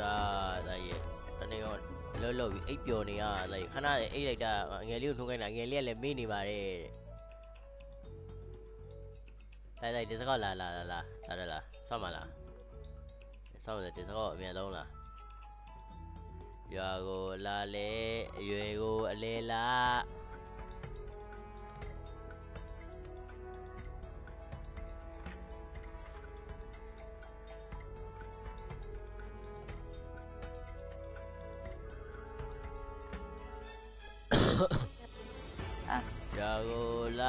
တာဒါရဲ့တနေ့ရောလှုပ်လှုပ်ပြီးအိပ်ပျော်နေရဒါရဲ့ခဏလေးအိပ်လိုက်တာငယ်လေးကိုနှုတ်ခိုင်းတာငယ်လေးကလည်းမေ့နေပါတယ်တဲ့တိုက်တိုက်ဒီစကောက်လာလာလာလာလာလာလာဆောင်းမလားဆောင်းတယ်ဒီစကောက်အမြဲဆုံးလားရွာကိုလာလေအရွယ်ကိုအလေလာ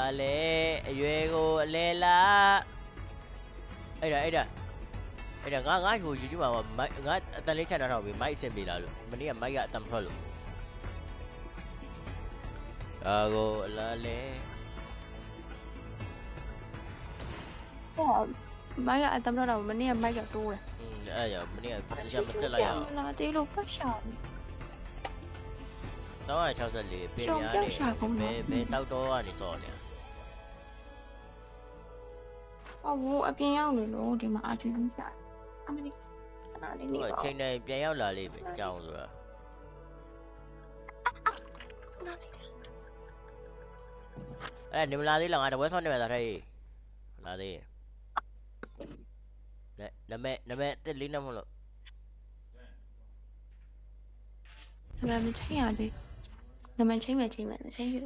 လာလေအရွယ်ကိုအလဲလာအဲ့ဒါအဲ့ဒါအဲ့ဒါငါငါဟို YouTube မှာမိုက်ငါအတန်လေးချက်ထားတော့ပြီမိုက်အဆင်ပြေလာလို့မနေ့ကမိုက်ကအတန်မထွက်လို့ရာကိုလာလေဟောမိုက်ကအတမ်းတော့မနေ့ကမိုက်ကတိုးတယ်อืมအဲ့ကြောင့်မနေ့ကတရားမဆက်လိုက်ရအောင်လာသေးလို့ပတ်ရှာတယ်364ပြင်များနေဘယ်ဘယ်စောက်တော့ကနေစော်နေ ဟောဘူးအပြင်ရောက်နေလို့ဒီမှာအာချူကြီးရှာအမလေးခဏလေးနေ ဟို ပါ အချိန်တိုင်းပြန်ရောက်လာလိမ့်မယ်ကြောင်းဆိုတာအဲ့နေမလာသေးလားငါတပွဲဆောင်းနေမှာသားထိုင်လာသေးနဲ့နမဲနမဲတက်လေးနဲ့မလို့ ဒါပေမဲ့ချိန်ရတယ်ဒါပေမဲ့ချိန်မယ်ချိန်မယ်ချိန်ယူ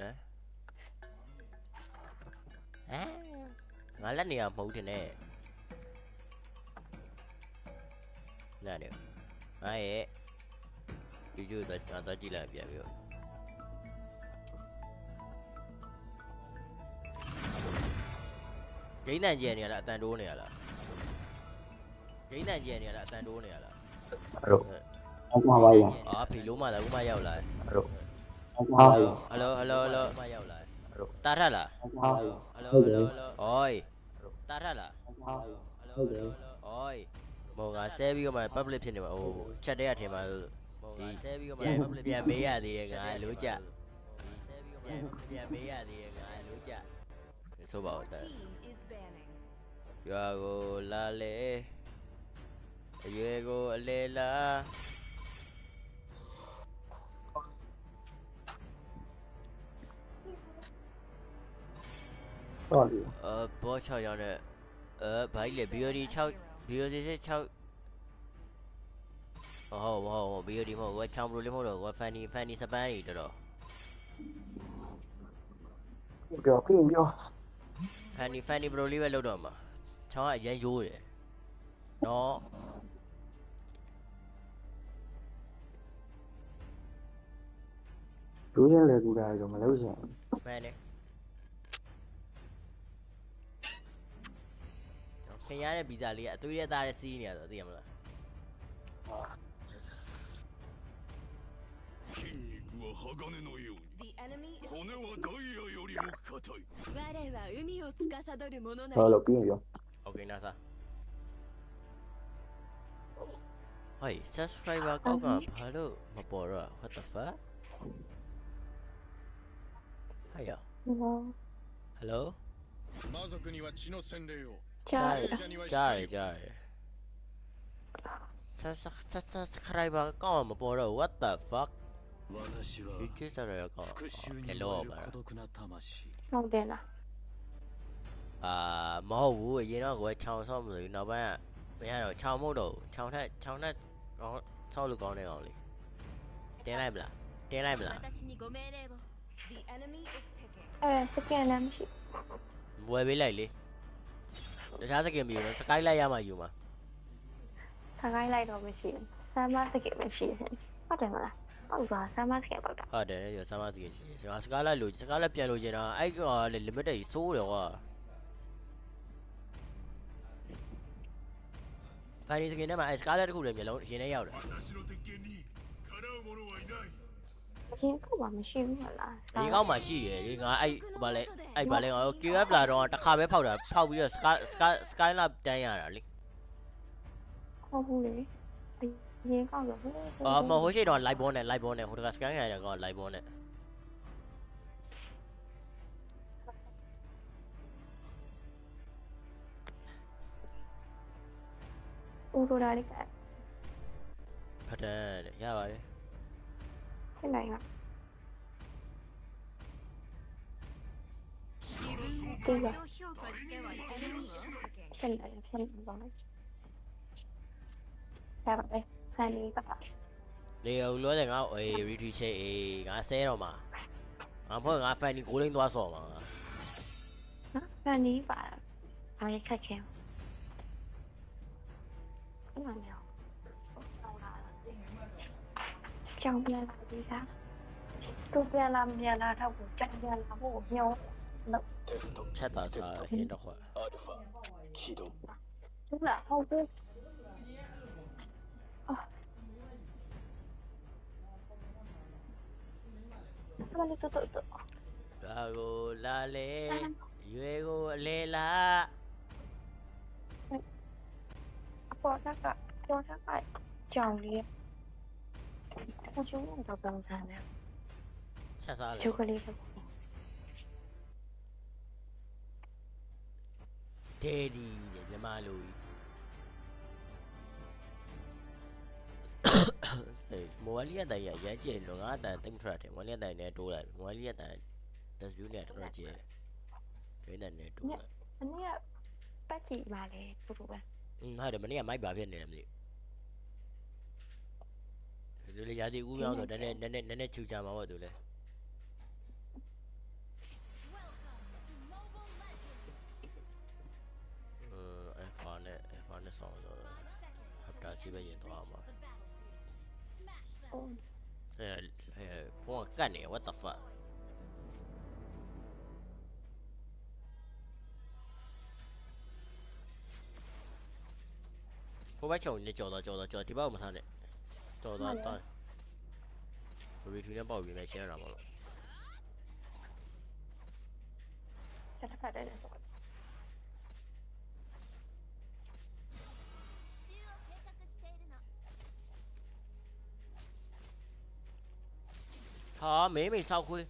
နော် 말랐네요 보드네 나요 아예 이주 나다지라 비아요 cái này gì này là tan đố này là? Cái này gì này là? Tan đố này là rồi không qua bay à alo, thì lúa mà là cũng bay vào lại. Rồi không qua bay alo alo alo alo, vào lại. Ta ra alo, alo alo alo. Ôi. တော့အကွာပါရဟယ်လိုဟယ်လိုဟယ်လိုမရောက်လာအဲ့တော့တာထက်လားအကွာပါရဟယ်လိုဟယ်လိုဟယ်လိုအိုးတာထက်လားအကွာပါရဟယ်လိုဟယ်လိုအိုးမောကဆဲပြီးတော့မှ public ဖြစ်နေမှာဟိုချက်တဲ့ရထင်မှာဒီဆဲပြီးတော့မှ public ပြန်မေးရသေးရဲ့ငါလိုကြဆဲပြီးတော့မှပြန်မေးရသေးရဲ့ငါလိုကြဆိုပါဦးတာ Team is banning. ရွာကိုလာလေအရွယ်ကိုအလေလာ တော့လေ呃，ဘော6ရောက်တဲ့အဲဘာကြီးလဲ BOD 6 BOD 6ဟောဟောဟော BOD မဟုတ်ဝက်ချောင်းဘလိုလေးမဟုတ်တော့ဝက်ဖန်နီဖန်နီစပန်းကြီးတော်တော်ပြောခင်းပြောဖန်နီဖန်နီဘလိုလေးပဲလောက်တော့မှာချောင်းကအရန်ရိုးတယ်နော်လူရင်လေကူတာဆိုမလို့ရှင်မှန်တယ် ခင်ရတဲ့ဗီဇာလေးကအသွေးရသားတဲ့စီးနေရတော့သိရမလား筋肉は鋼のように The enemy is 骨はダイヤよりも硬い我は海を司る者な No り lo pillo. OK နာစာဟိုက် subscriber ကောက်ကဘာလို့မပေါ်တော့ what the fuck ဟာယာ Hello 魔族には血の洗礼を Trời Trời trời Subscriber con mà bộ đồ what the fuck? Chứ chứ sao rồi con Hello mà? Không đen à? À mô vũ ở dưới nó của cháu xong rồi nó ba Bây giờ rồi cháu mô đồ. Cháu thế cháu thế Con sau lưng con này rồi Tên em là? Tên em là? Ờ, sẽ kêu làm gì Vui với lại đi. တခြားစကင်မယူတော့စကိုင်းလိုက်ရမှယူမှာစကိုင်းလိုက်တော့မရှိဘူးဆမ်မစကင်မရှိဘူးဟုတ်တယ်မလားဟုတ်ပါဆမ်မစကင်ပေါ့တာဟုတ်တယ်ရဆမ်မစကင်ရှိတယ်ကျွန်တော်စကားလိုက်လို့စကားလိုက်ပြန်လို့ကျင်တော့အဲ့ကလည်း limit ကြီးစိုးတယ်ကွာဖိုင်နီစကင်ထဲမှာအဲ့စကားလိုက်တစ်ခုလည်းမျိုးလုံးရင်ထဲရောက်တယ် ရင်ကမှမရှိဘူးမလားဒီကောက်မှရှိတယ်ဒီငါအဲ့ဘာလဲအဲ့ဘာလဲငါ QF လာတော့တစ်ခါပဲဖောက်တာဖောက်ပြီးတော့ sky sky sky lab တန်းရတာလေဟုတ်ဘူးလေအရင်ကောက်တော့အာမဟုတ်ရှိတော့ live ball နဲ့ live ball နဲ့ဟိုတက sky ရတဲ့ကောင် live ball နဲ့ဦးရိုဒါလေးကတန်းတဲ့ရပါပြီ ไปไหนครับตีเหรอเช่นไรเช่นลองแบบไปแค่นี้ก็လေလောတဲ့ငါအေး retry check အေးငါဆဲတော့မှာငါဖွဲ့ငါ fan ကိုလိမ့်သွားဆော်မှာငါ fan ပါအဲ့ခက်ခဲဘာမှမရ trong nhà là gì khác tôi ra làm nhà là thằng trong nhà là bộ nhau chết tờ sợ hiện được rồi tức là không biết Malito to to. Gago la le, luego à. le la. Bỏ ra cả, bỏ ra cả, chồng đi. တော့တော့ဒါကိုလာလေရွေကိုအလေလာအပေါ်ကကအပေါ်ကကကြောင်လေးအကျိုးတော့ပုံစံနဲ့ချက်စားလေချိုကလေးတော့ဒေဒီတဲ့မြမလူကြီးအေးမော်လီယတိုင်ရရမ်းကျဲလို့ငါအတန်တိတ်မထွက်တယ်မော်လီယတိုင်နဲ့တိုးလိုက်မော်လီယတိုင် das view နဲ့တော်တော်ကျဲဒိန်းနဲ့တိုးလိုက်အနည်းပတ်ကြည့်ပါလေပူပူပဲอืมဟုတ်တယ်မနေ့ကမိုက်ပါဖြစ်နေတယ်မသိဘူး ဒီလေရာစီဦးပြောင်းတော့နည်းနည်းနည်းနည်းနည်းနည်းချူချမှာပေါ့သူလေอืม F1 နဲ့ F1 နဲ့ဆောင်းတော့ဟပ်တာစီပဲရင်သွားမှာအိုးအဲအဲဘုံကကတ်နေ what the fuck ဘိုးဘချုံနေကြော်တော့ကြော်တော့ကြော်ဒီဘက်ကိုမထားနဲ့ ကြော်တော့တော့ရီထူနဲ့ပေါက်ပြီးမယ်ရှင်းရတာမဟုတ်လား ချက်ထပ်တယ်ဆို ဟာမေးမေးစောက်ခွေး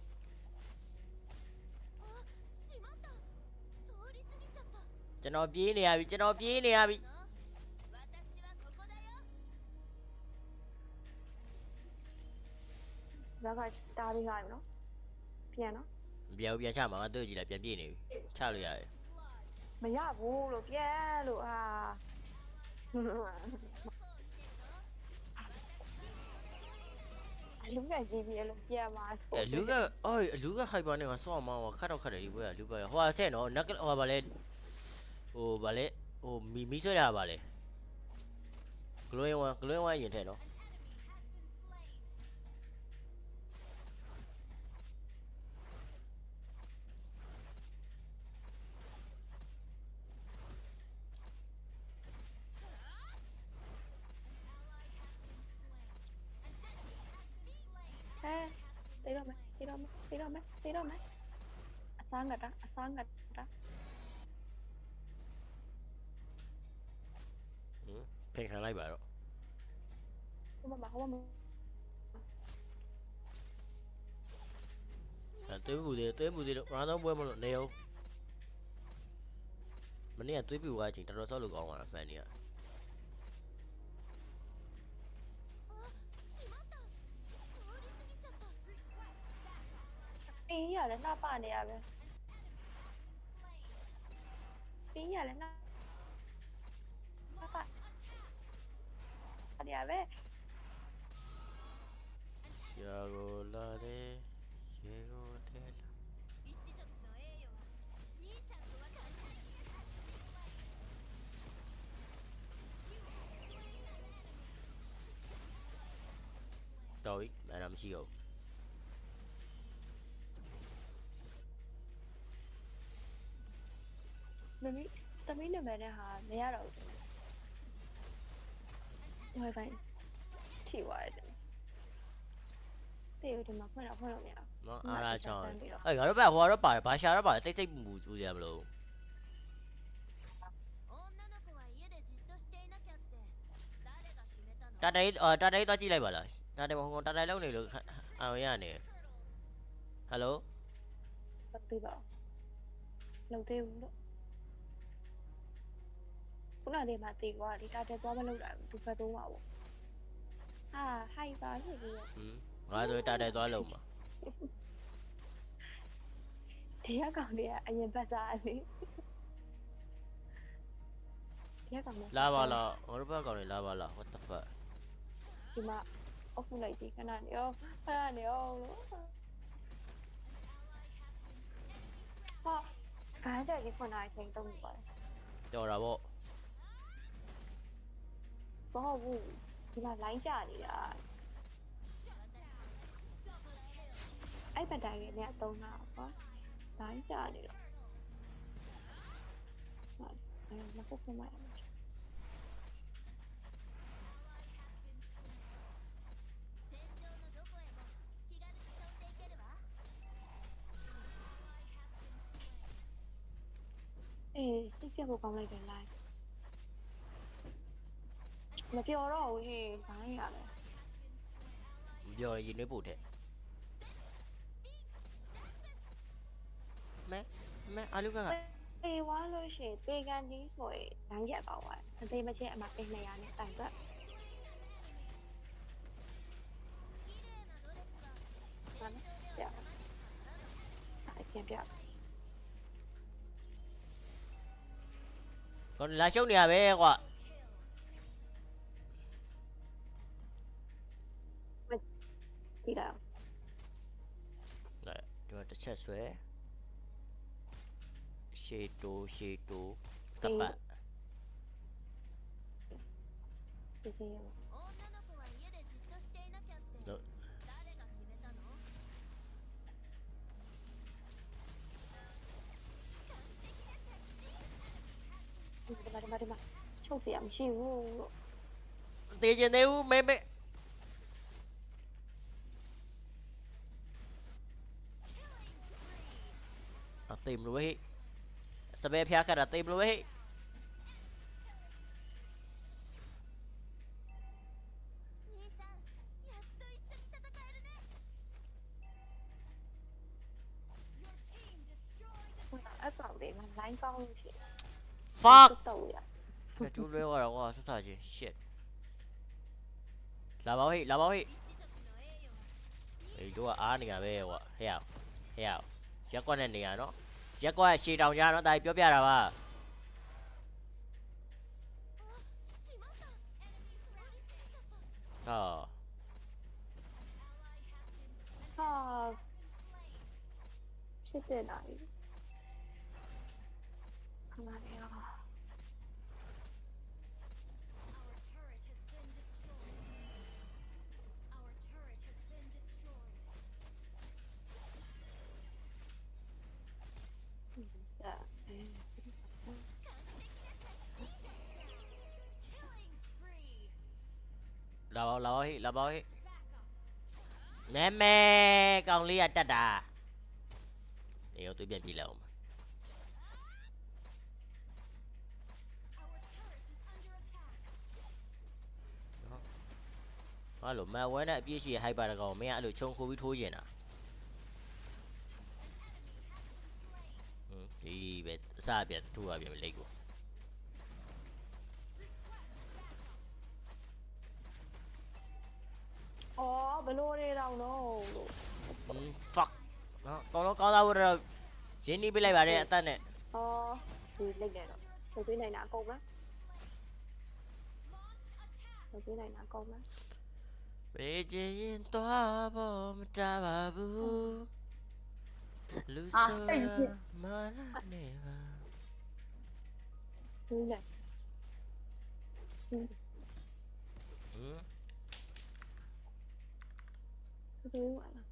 ကျွန်တော်ပြေးနေရပြီကျွန်တော်ပြေးနေရပြီ ဘက်ကတားပြီးသွားပြီနော်ပြန်နော်ပြန်ဦးပြန်ချမှာငါတွေ့ကြည့်လိုက်ပြန်ပြေးနေပြီချလို့ရတယ်မရဘူးလို့ပြန်လို့ဟာအလူကကြီးပြီးလို့ပြန်มาအဲလူကအော်လူကဟိုက်ပါနေမှာဆော့မှာခတ်တော့ခတ်တယ်ဒီဘွဲကလူကဟိုဟာဆက်နော်နက်ကဟိုဗာလဲဟိုဗာလဲဟိုမီမီဆွဲတာဗာလဲဂလိုင်းဝမ်ဂလိုင်းဝမ်ရင်ထဲနော် တေးတော့မယ်တေးတော့မယ်တေးတော့မယ်တေးတော့မယ်အစားငတ်တာအစားငတ်တာဟင်ဖင်ခံလိုက်ပါတော့ဟိုမှာဟိုမှာအဲသွေးပူသေးသွေးပူသေးတော့ရာသောပွဲမလို့နေအောင်မနေ့ကသွေးပူသွားချင်းတော်တော်ဆော့လို့ကောင်းပါလားဖန်ကြီးက ပင်းရလည်းနှပနေရပဲပင်းရလည်းနှနှပနေရပဲ ရာကိုလာတယ်ရေကိုထဲလာတော်ပြီအဲ့ဒါမ မန်တဲ့ဟာမရတော့ဘူး။ဟိုပိုင်းထိသွားတယ်။တေးဦးဒီမှာဖွင့်တော့ဖွင့်လို့မရဘူး။နော်အားရချောင်း။အဲ့ငါတို့ဘက်ဟိုကတော့ပါတယ်ဘာရှာတော့ပါတယ်တိတ်စိတ်မူမူကြိုးရမလို့။တာတိုင်အော်တာတိုင်သွားကြည့်လိုက်ပါလားတာတိုင်ဟိုကောင်တာတိုင်လောက်နေလို့အောင်ရနေဟယ်လိုပတ်သေးပါလုံသေးဘူးလို့ ခုနလေးမှတေးသွားဒီတာတက်သွားမလုပ်တာဘူးသူဖတ်တော့မှာပေါ့ဟာဟိုက်ပါဖြစ်ပြီးတော့ဟမ်ငါဆိုရင်တာတယ်သွားလုံးမှာဒီကကောင်တွေကအရင်ပတ်စားလေဒီကကောင်တွေလာပါလားငါတို့ဘက်ကောင်တွေလာပါလား what the fuck ဒီမှာအုပ်ဖူလိုက်ဒီခဏနေရောခဏနေရောလို့ဟာဘာကြဒီခုနအချိန်တုံးပါလဲတော်တာပေါ့ မဟုတ်ဘူးဒီမှာ line ကျနေတာအဲ့ဘက်တိုင်းနဲ့အသုံးတာပေါ့ line ကျနေတော့ဟာအဲ့မဟုတ်ဘူးမဟုတ်ဘူးเออสิเก็บบ่กองไล่ได้ไลฟ์ မပြောတော့ဘူးဟေးဘာလဲရတယ် မပြောရင်ရင်နှွေးပို့တဲ့မဲမဲအလူကကပေးသွားလို့ရှိရင်ပေကန်ကြီးဆိုရင်ဓာတ်ရက်ပါသွားတယ်အသေးမချင်းအမပေး200နဲ့တိုင်တော့ဟုတ်ပြအဲ့ပြန်ပြ còn lá sốc này à bé quạ 下水，吸毒吸毒，怎么办？No. バリバリバリバリ。超不良性哦。等一下，那我妹妹。tìm luôn ấy spam pia cả là tìm luôn ấy Fuck! Cái chú lêu rồi wow, sao thật gì? Shit. Là báo hì, là báo hì. Ê, chú à, á này à, bê, hẹo, hẹo. Con này này nó sẽ có xì đầu ra nó tay chốt ra rồi à ờ à. してない。là bói là Labohi, labohi. mẹ con lia cha đà. Yêu tôi biết gì lâu mà. Mà lũ ma quái nè, biết gì hai bà là gò mẹ được chung khu biết thua gì nè. Ừ, thì biết, xa biết thua biết lấy của. ရှိဟိုက်ပါတကောင်မင်းကအဲ့လိုခြုံခိုပြီးထိုးကျင်တာဟွန်းဒီပဲအစပြန်ထိုးရပြန်ပြီလိတ်ကိုအော်ဘလို့နေတော့တော့လို့ဟွန်း fuck နော်ကောင်းတော့ကောင်းသားဝရတော့ရင်းနှီးပေးလိုက်ပါတယ်အသက်နဲ့အော်ဒီလိုက်နေတော့ဆိုပေးနိုင်တာအကုန်မလားဆိုပေးနိုင်တာအကုန်မလားဘေးကျရင်သွားဖို့မတားပါဘူးလူဆိုတာမနာနေပါ กูจะไม่ไหวละ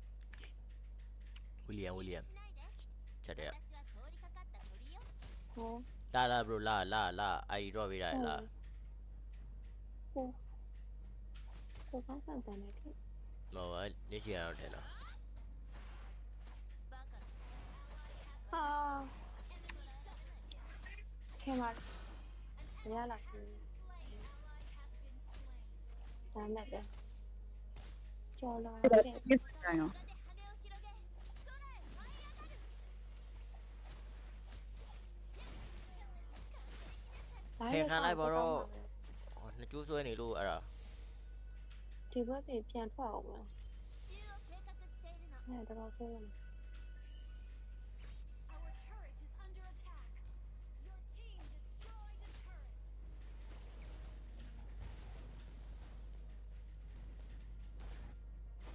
อุเลียมอุเลียมใช่แล้วโหล่าล่าบรูล่าล่าลาไอ้รอดไม่ลาโหโหพักางแต่ไหนที่มาว่าเชียร์เราเถอะนะอ่าเคมาเนี่ยหลักตามแบ ကျော်လာတဲ့ပြစ်ဆိုင်တော့ထင်ခံလိုက်ပါတော့နှစ်ကျိုးဆွဲနေလို့အဲ့ဒါဒီဘက်ပြန်ထွက်အောင်လားအဲ့တော့ဆွဲရမယ်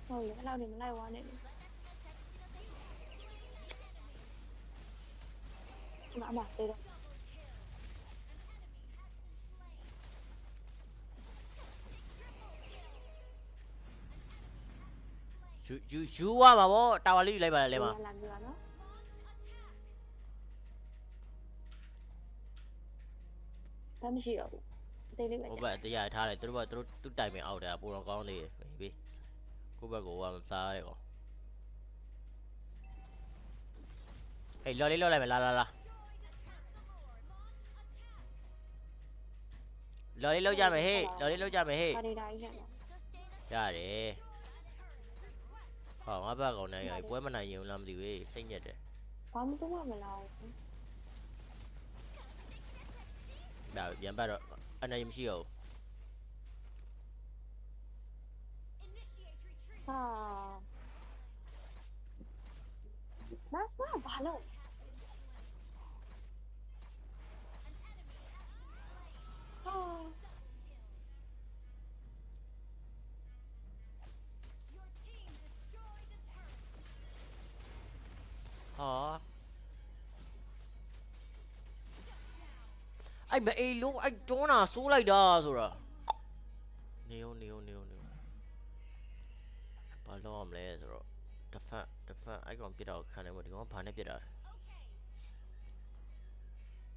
ဟုတ်ရအဲ့လောက်နေမလိုက်ဝါနဲ့လေအမအမတေးတော့ယူယူယူရမှာဗောတာဝါလေးယူလိုက်ပါလေမှာလာပြီပါနော်ဒါမရှိတော့ဘူးအသေးလေးပဲဟိုဘက်တရားထားတယ်သူတို့ဘက်သူတို့သူ့တိုင်ပင်အောက်တယ်ပိုတော့ကောင်းလေး ပြီကိုဘက်ကိုကမစားရဲကောအေးလော်လေးလော်လိုက်မယ်လာလာလာလော်လေးလောက်ကြမယ်ဟေးလော်လေးလောက်ကြမယ်ဟေးပါရီဒါကြီးနဲ့နော်ရတယ်ဟောငါဘက်ကောင်နိုင်ရပွဲမနိုင်ရင်လားမသိဘူးစိတ်ညက်တယ်ဘာမှတော့မလာဘူးဒါပြန်ပတ်တော့အနေမရှိတော့ তা মাছ না ভালো Hả? Anh mẹ lúc anh chỗ nào xuống lại đờ rồi à? Nếu nếu လို့အောင်မလဲဆိုတော့ defend defend အဲ့ကောင်ပြစ်တာကိုခံနိုင်မို့ဒီကောင်ကဘာနဲ့ပြစ်တာလဲ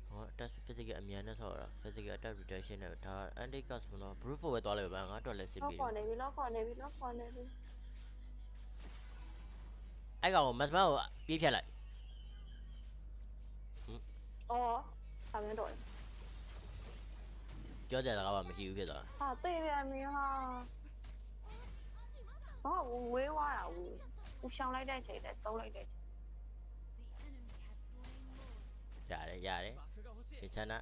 ဟော test physical အမြန်နဲ့ဆော်တာ physical attack reduction နဲ့ဒါ anti cast မလို့ brute force ပဲသွားလိုက်ပါငါတော့လည်းစစ်လောက်ပြီးခေါ်နေပြီလောက်ခေါ်နေပြီလောက်ခေါ်နေပြီအဲ့ကောင်ကို mass man ကိုပြေးဖြတ်လိုက်အော်ဆာမင်းတော့ကြောကြတာကမှမရှိဘူးဖြစ်သွားတာဟာသိပြန်ပြီဟာ ဘာဝေးွားတာဘူးဦးရှောင်းလိုက်တဲ့ချိန်နဲ့သုံးလိုက်တဲ့ချိန်ရတယ်ရတယ်ချေချနာ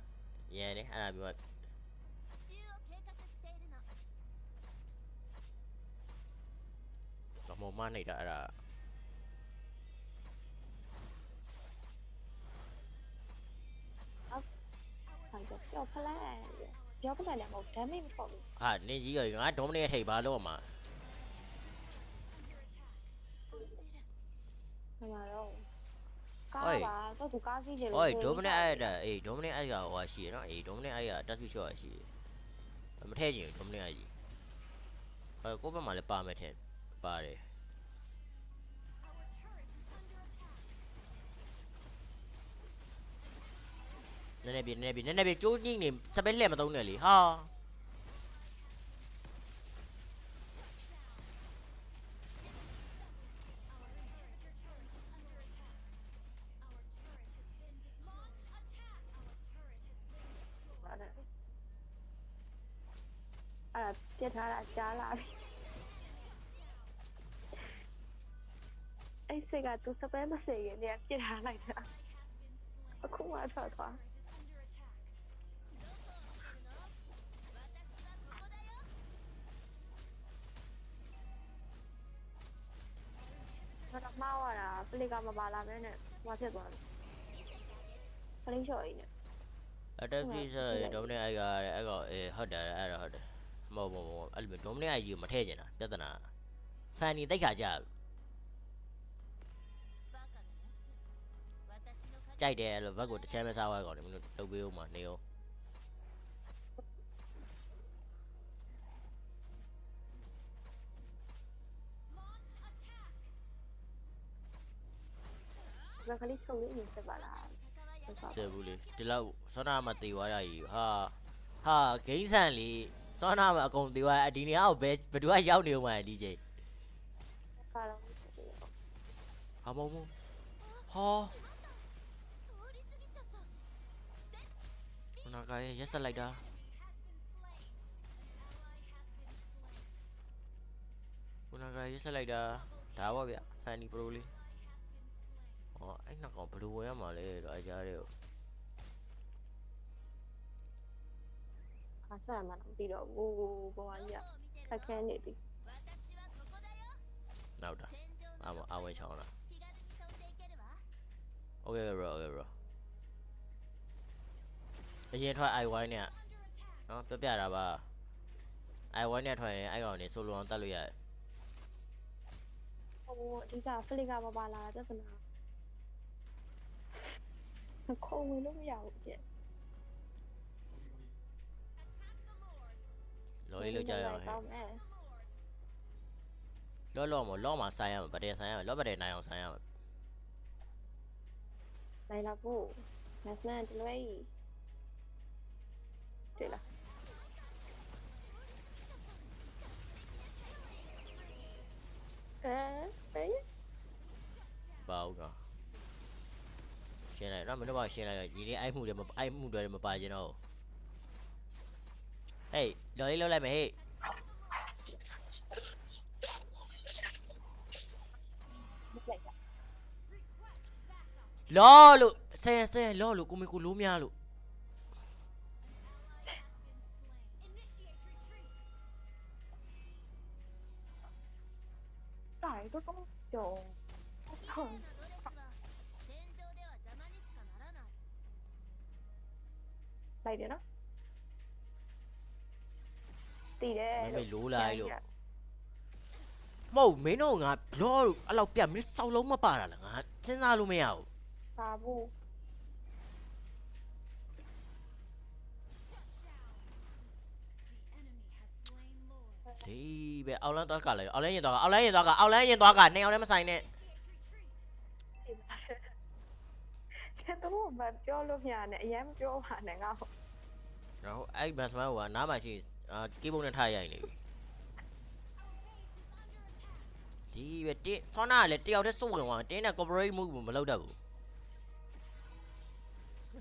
ရန်နေအဲ့ဒါမျိုးကမမနေတာအဲ့ဒါဟာကြောက်ဖလဲကြောက်ဖလဲလည်းမဟုတ် damage မဟုတ်ဘူးဟာနင်းကြီးကငါ dominate ထိပ်ပါလို့မှာ မမတော့ကာဟိုးက်ပါတော့သူကားစီးကြလို့ဟိုဒုံးနေအဲ့ဒါအေးဒုံးနေအဲ့ကဟိုရှိရနော်အေးဒုံးနေအဲ့ကတက်ပြီးရှော့ရရှိမထဲချင်ဒုံးနေအဲ့ကြီးဟိုကိုဘက်မှာလည်းပါမယ်ထင်ပါတယ် Our turret is under attack. နည်းနည်းပြေနည်းနည်းပြေနည်းနည်းပြေကျိုးကြီးနေစပယ်လှည့်မသုံးနဲ့လေဟာ えせがとさばませげにやきらないな。あこまたた。nó mau rồi là Play mà bà làm đấy nè. Mà thiệt mà Phải đánh trời nè Ở đây bây rồi, đúng đi ai gọi ai gọi hết rồi ai rồi hết rồi. မဟုတ်ဘူးမဟုတ်ဘူးအဲ့လိုမျိုး dominate အကြီးကိုမထည့်ကျင်တာပြဿနာ fanny တိုက်ခါကြကြိုက်တယ်လို့ဘက်ကိုတစ်ချမ်းမစားဝဲကောင်တယ်မင်းတို့လုပ်ပေးဦးမှာနေဦးငါကလေးချုံလေးနေစပါလားစဘူးလေဒီလောက်စောနာမတေွားရည်ဟာဟာဂိမ်းဆန်လေး စွမ်းနာမအကုန်သေးသွားဒီနေရာကိုဘယ်ဘယ်သူကရောက်နေဦးမှာဒီချိန်ပါတော့ဟာမဟုတ်ဘူးဟောနာကရက်ဆက်လိုက်တာခုနကရက်ဆက်လိုက်တာဒါပေါ့ဗျ Fanny Pro လေးဟောအဲ့နှကောင်ဘယ်လိုဝင်ရမှာလဲတော့အကြားတဲ့ ဘာဆက်မှမသိတော့ဘူးဘောကြီးကခက်ခဲနေပြီနောက်တာအမအဝင်ချောင်းလား Okay bro okay bro အရင်ထွက် IY နဲ့နော်ပြပြတာပါ IY နဲ့ထွက်ရင်အဲ့ကောင်နေဆိုလိုအောင်တတ်လို့ရတယ်ဟိုအဓိက flick ကပါပါလာတာပြဿနာခုံဝင်လို့မရဘူးကြည့် လော်လေးလောက်ကြရအောင်ဟဲ့ ကောင်းမယ် လော်လော်မလော်မှာဆိုင်ရမှာဗတဲ့ဆိုင်ရမှာလော်ဗတဲ့နိုင်အောင်ဆိုင်ရမှာ နိုင်လာဖို့မက်မန်တလွဲကြီးတွေ့လားအဲအေး ပါဦးနော်ရှင်းလိုက်တော့မင်းတို့ဘာရှင်းလိုက်တော့ဒီလေးအိုက်မှုတွေမအိုက်မှုတွေမပါကျင်တော့ ဟေးလော်လေးလောက်လိုက်မယ်ဟေးလိုက်တာလော်လို့ဆဲဆဲလော်လို့ကိုမီကိုလိုးများလို့ တယ်မမေလိုးလိုက်လို့မဟုတ်မင်းတို့ငါလော်လို့အဲ့လောက်ပြတ်မင်းစောက်လုံးမပါတာလားငါစဉ်းစားလို့မရဘူးပါဘူးဒီပဲအောက်လန်းသွားကလိုက်အောက်လန်းရင်သွားကအောက်လန်းရင်သွားကအောက်လန်းရင်သွားကနေအောင်လည်းမဆိုင်နဲ့ကျတော့မပြောလို့မရနဲ့အရင်မပြောပါနဲ့ငါ့ကိုနော်အဲ့ဘတ်စမန်ကနားမှာရှိအာကေဘုံနဲ့ထားရိုက်နေပြီ ဒီပဲတင်းဆောနာကလည်းတယောက်တည်းစုပ်ဝင်သွားတင်းနဲ့ corporate move မလုပ်တတ်ဘူး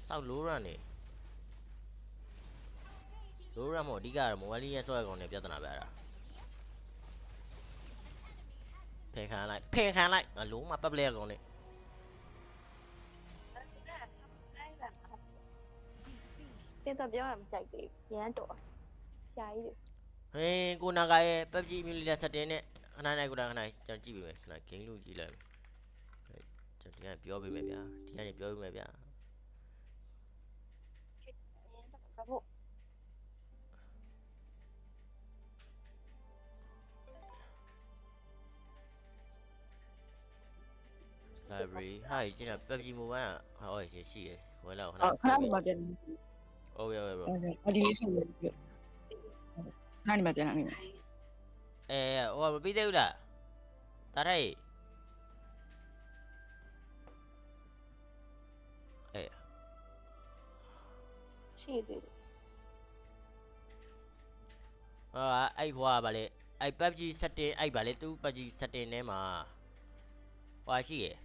စောက်လိုးရနေလိုးရမို့အဓိကတော့မိုဘိုင်းလေးရဲ့ဆော့ရကောင်နဲ့ပြဿနာပဲအဲ့ဒါဖင်ခံလိုက်ဖင်ခံလိုက်ငါလုံးမပတ်ပလဲကောင်နဲ့ကျတော့ပြောရမကြိုက်သေးဘူးရမ်းတော်ရှားကြီးဟင်းကိုနာကရဲ့ PUBG Emulator setting နဲ့ ခဏနိုင်ကိုနာခဏကျွန်တော်ကြည့်ပေးမယ်ခဏ game လို့ကြည့်လိုက်မယ်ကျွန်တော်ဒီကပြောပေးမယ်ဗျာဒီကနေပြောပေးမယ်ဗျာ ဘာဖို့ library ဟာကျွန်တော် PUBG Mobile ကဟောရရှိရယ်ဝယ်လောက်ခဏ အော်ခဏနေမှပြန် ဟုတ်ရဟုတ်ရ ဟုတ်ကဲ့အဒီလေးဆိုလို့ခဏနေမှပြန်လာနေမယ် အဲဟိုမပြီးသေးဘူးလားတားထိုက်အေးရှိသေးတယ်ဟာအဲ့ဟွာဗာလေအဲ့ PUBG setting အဲ့ဗာလေသူ PUBG setting ထဲမှာဟွာရှိရယ်